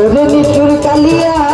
ওরে নিচুর কালিয়া।